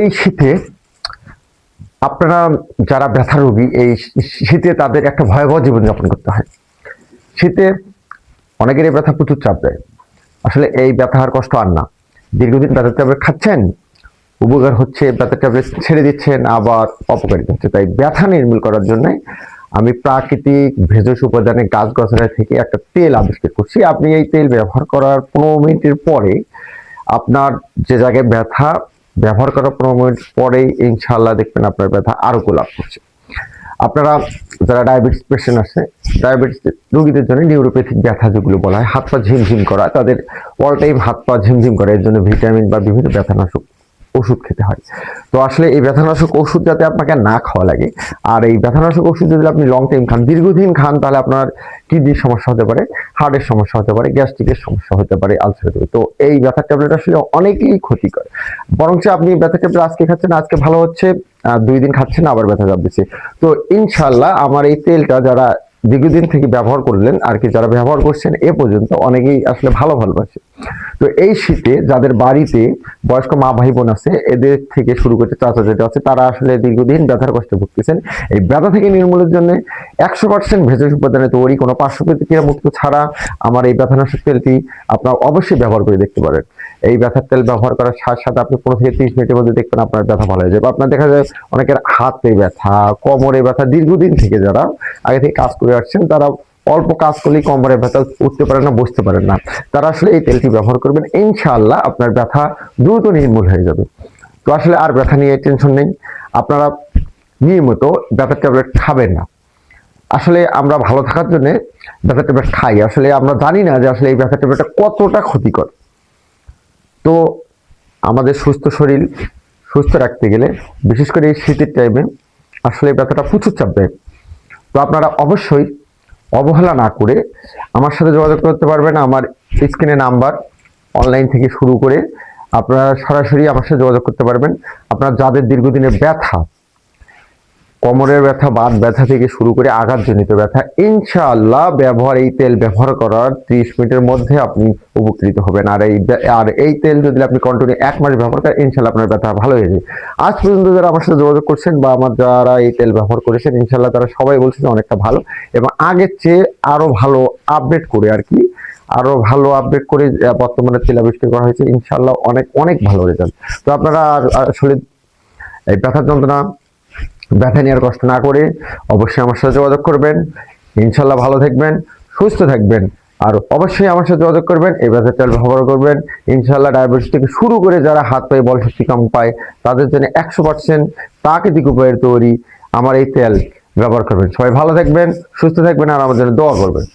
এই শীতে আপনারা যারা ব্যথা রোগী, এই শীতে তাদের একটা ভয়াবহ জীবনযাপন করতে হয়। শীতে অনেকেরই ব্যথা প্রচুর চাপ দেয়। আসলে এই ব্যথার কষ্ট আর না। দীর্ঘদিন ব্যথার ট্যাবলেট খাচ্ছেন, উপকার হচ্ছে ব্যথার ট্যাবলেট ছেড়ে দিচ্ছেন, আবার অপকারিতা হচ্ছে। তাই ব্যথা নির্মূল করার জন্য আমি প্রাকৃতিক ভেষজ উপাদানে গাছ গাছড়া থেকে একটা তেল আবিষ্কার করছি। আপনি এই তেল ব্যবহার করার পনেরো মিনিটের পরে আপনার যে জায়গায় ব্যথা ব্যবহার করার পনেরো পরেই ইনশাল্লাহ দেখবেন আপনার ব্যথা আরও গোলাপ করছে আপনারা যারা ডায়াবেটিস পেশেন্ট আছে ডায়াবেটিস রোগীদের জন্য নিউরোপ্যাথিক ব্যথা যেগুলো বলা হয়, হাত পা ঝিমঝিম করা, তাদের অল টাইম হাত পা ঝিমঝিম করা, এর জন্য ভিটামিন বা বিভিন্ন ব্যথানাশক ওষুধ খেতে হয়। তো আসলে এই ব্যথানাশক ওষুধ যাতে আপনাকে না খাওয়া লাগে, আর এই ব্যথানাশক ওষুধ যদি আপনি লং টাইম খান, দীর্ঘদিন খান, তাহলে আপনার কিডনির সমস্যা হতে পারে হার্টের সমস্যা হতে পারে গ্যাস্ট্রিকের সমস্যা হতে পারে আলসার হতে তো এই ব্যথার ট্যাবলেট আসলে অনেকেই ক্ষতিকর। বরঞ্চ আপনি ব্যথা ট্যাবলেট আজকে খাচ্ছেন, আজকে ভালো হচ্ছে দুই দিন খাচ্ছেন, আবার ব্যথা চাপ দিচ্ছে তো ইনশাল্লাহ আমার এই তেলটা যারা দীর্ঘদিন থেকে ব্যবহার করলেন, আর কি যারা ব্যবহার করছেন, এ পর্যন্ত অনেকেই আসলে ভালো ভালো পাচ্ছে তো এই শীতে যাদের বাড়িতে বয়স্ক মা ভাই বোন আছে, এদের থেকে শুরু করতে চাচা যেটা আছে, তারা আসলে দীর্ঘদিন ব্যথার কষ্টে ভুগতেছেন। এই ব্যথা থেকে নির্মূলের জন্য একশো পার্সেন্ট ভেষজ উপাদানে তৈরি কোনো পার্শ্ব প্রতিক্রিয়া মুক্ত ছাড়া আমার এই ব্যথানাশক তেলটি আপনার অবশ্যই ব্যবহার করে দেখতে পারেন। এই ব্যথার তেল ব্যবহার করার সাথে সাথে আপনি পনেরো থেকে তিরিশ মিনিটের মধ্যে দেখবেন আপনার ব্যথা ভালো হয়ে যাবে। আপনার দেখা যায় অনেকের হাতে ব্যথা, কোমরে ব্যথা, দীর্ঘদিন থেকে যারা আগে থেকে কাজ করে আসছেন তারা অল্প কাজ করলেই কোমরে ব্যথা উঠতে পারে না, বসতে পারেন না। তারা আসলে এই তেলটি ব্যবহার করবেন। ইনশাআল্লাহ আপনার ব্যথা দ্রুত নির্মূল হয়ে যাবে। তো আসলে আর ব্যথা নিয়ে টেনশন নেই। আপনারা নিয়মিত ব্যথার ট্যাবলেট খাবেন না। আসলে আমরা ভালো থাকার জন্য ব্যথার ট্যাবলেট খাই। আসলে আমরা জানি না যে আসলে এই ব্যথার ট্যাবলেটটা কতটা ক্ষতিকর। তো আমাদের সুস্থ শরীর সুস্থ রাখতে গেলে, বিশেষ করে এই শীতের টাইমে আসলে ব্যথাটা প্রচুর চাপ দেয় তো আপনারা অবশ্যই অবহেলা না করে আমার সাথে যোগাযোগ করতে পারবেন আমার স্ক্রিনে নাম্বার অনলাইন থেকে শুরু করে আপনারা সরাসরি আমার সাথে যোগাযোগ করতে পারবেন। আপনার যাদের দীর্ঘদিনের ব্যথা কোমরের ব্যথা, বাত ব্যথা থেকে শুরু করে আঘাতজনিত ব্যথা, ইনশাআল্লাহ ব্যবহার, এই তেল ব্যবহার করার ত্রিশ মিনিটের মধ্যে আপনি উপকৃত হবেন। আর এই আর এই তেল যদি আপনি কন্টিনিউ এক মাস ব্যবহার করেন, ইনশাআল্লাহ আপনার ব্যথা ভালো হয়ে যাবে। আজ পর্যন্ত যারা আমার সাথে যোগাযোগ করছেন বা আমার যারা এই তেল ব্যবহার করেছেন, ইনশাআল্লাহ তারা সবাই বলছে যে অনেকটা ভালো এবং আগের চেয়ে আরও ভালো আপডেট করে আর কি, আরও ভালো আপডেট করে বর্তমানে তেল আবিষ্কার করা হয়েছে। ইনশাআল্লাহ অনেক অনেক ভালো রেজাল্ট তো আপনারা আসলে এই ব্যথার যন্ত্রণা ব্যথা নেওয়ার কষ্ট না করে অবশ্যই আমার সাথে যোগাযোগ করবেন। ইনশাল্লাহ ভালো থাকবেন, সুস্থ থাকবেন, আর অবশ্যই আমার সাথে যোগাযোগ করবেন, এই ব্যথা তেল ব্যবহার করবেন। ইনশাল্লাহ ডায়াবেটিস থেকে শুরু করে যারা হাত পায়ে বল শক্তি কম পায়, তাদের জন্য একশো পার্সেন্ট প্রাকৃতিক উপায়ের তৈরি আমার এই তেল ব্যবহার করবেন। সবাই ভালো থাকবেন, সুস্থ থাকবেন, আর আমাদের দোয়া করবেন।